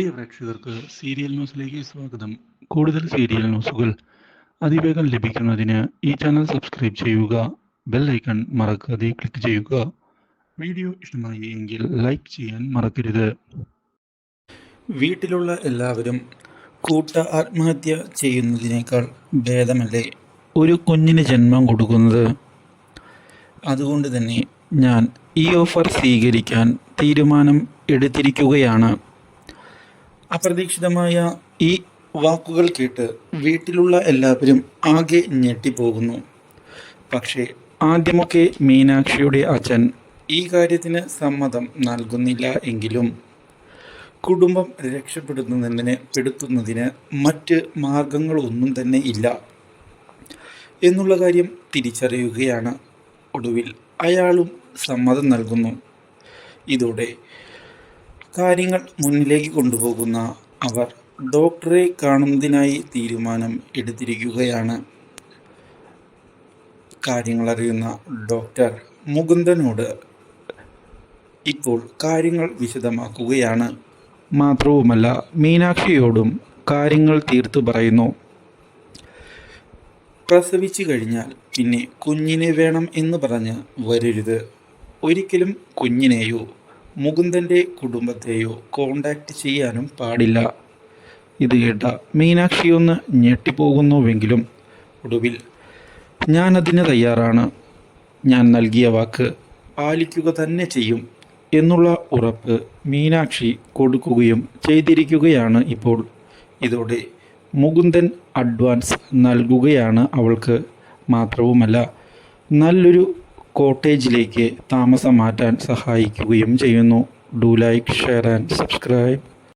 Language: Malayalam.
പ്രിയ പ്രേക്ഷകർക്ക് സീരിയൽ ന്യൂസിലേക്ക് സ്വാഗതം. കൂടുതൽ സീരിയൽ ന്യൂസുകൾ അതിവേഗം ലഭിക്കുന്നതിന് ഈ ചാനൽ സബ്സ്ക്രൈബ് ചെയ്യുക ബെൽ ഐക്കൺ മറക്കാതെ ക്ലിക്ക് ചെയ്യുക. വീഡിയോ ഇഷ്ടമായി എങ്കിൽ ലൈക്ക് ചെയ്യാൻ മറക്കരുത്. വീട്ടിലുള്ള എല്ലാവരും കൂട്ട ആത്മഹത്യ ചെയ്യുന്നതിനേക്കാൾ ഭേദമല്ലേ ഒരു കുഞ്ഞിന് ജന്മം കൊടുക്കുന്നത്? അതുകൊണ്ട് തന്നെ ഞാൻ ഈ ഓഫർ സ്വീകരിക്കാൻ തീരുമാനം എടുത്തിരിക്കുകയാണ്. അപ്രതീക്ഷിതമായ ഈ വാക്കുകൾ കേട്ട് വീട്ടിലുള്ള എല്ലാവരും ആകെ ഞെട്ടിപ്പോകുന്നു. പക്ഷേ ആദ്യമൊക്കെ മീനാക്ഷിയുടെ അച്ഛൻ ഈ കാര്യത്തിന് സമ്മതം നൽകുന്നില്ല എങ്കിലും കുടുംബം രക്ഷപ്പെടുത്തുന്നതിന് പെടുത്തുന്നതിന് മറ്റ് മാർഗങ്ങളൊന്നും തന്നെ ഇല്ല എന്നുള്ള കാര്യം തിരിച്ചറിയുകയാണ് ഒടുവിൽ. അയാളും സമ്മതം നൽകുന്നു. ഇതോടെ കാര്യങ്ങൾ മുന്നിലേക്ക് കൊണ്ടുപോകുന്ന അവർ ഡോക്ടറെ കാണുന്നതിനായി തീരുമാനം എടുത്തിരിക്കുകയാണ്. കാര്യങ്ങളറിയുന്ന ഡോക്ടർ മുകുന്ദനോട് ഇപ്പോൾ കാര്യങ്ങൾ വിശദമാക്കുകയാണ്. മാത്രവുമല്ല മീനാക്ഷിയോടും കാര്യങ്ങൾ തീർത്തു പറയുന്നു. പ്രസവിച്ചു കഴിഞ്ഞാൽ പിന്നെ കുഞ്ഞിനെ വേണം എന്ന് പറഞ്ഞ് വരരുത്. ഒരിക്കലും കുഞ്ഞിനെയോ മുകുന്ദന്റെ കുടുംബത്തെയോ കോണ്ടാക്ട് ചെയ്യാനും പാടില്ല. ഇത് കേട്ട മീനാക്ഷിയൊന്ന് ഞെട്ടിപ്പോകുന്നുവെങ്കിലും ഒടുവിൽ ഞാനതിന് തയ്യാറാണ്. ഞാൻ നൽകിയ വാക്ക് പാലിക്കുക തന്നെ ചെയ്യും എന്നുള്ള ഉറപ്പ് മീനാക്ഷി കൊടുക്കുകയും ചെയ്തിരിക്കുകയാണ് ഇപ്പോൾ. ഇതോടെ മുകുന്ദൻ അഡ്വാൻസ് നൽകുകയാണ് അവൾക്ക്. മാത്രവുമല്ല നല്ലൊരു കോട്ടേജിലേക്ക് താമസം മാറ്റാൻ സഹായിക്കുകയും ചെയ്യുന്നു. Do like share and subscribe.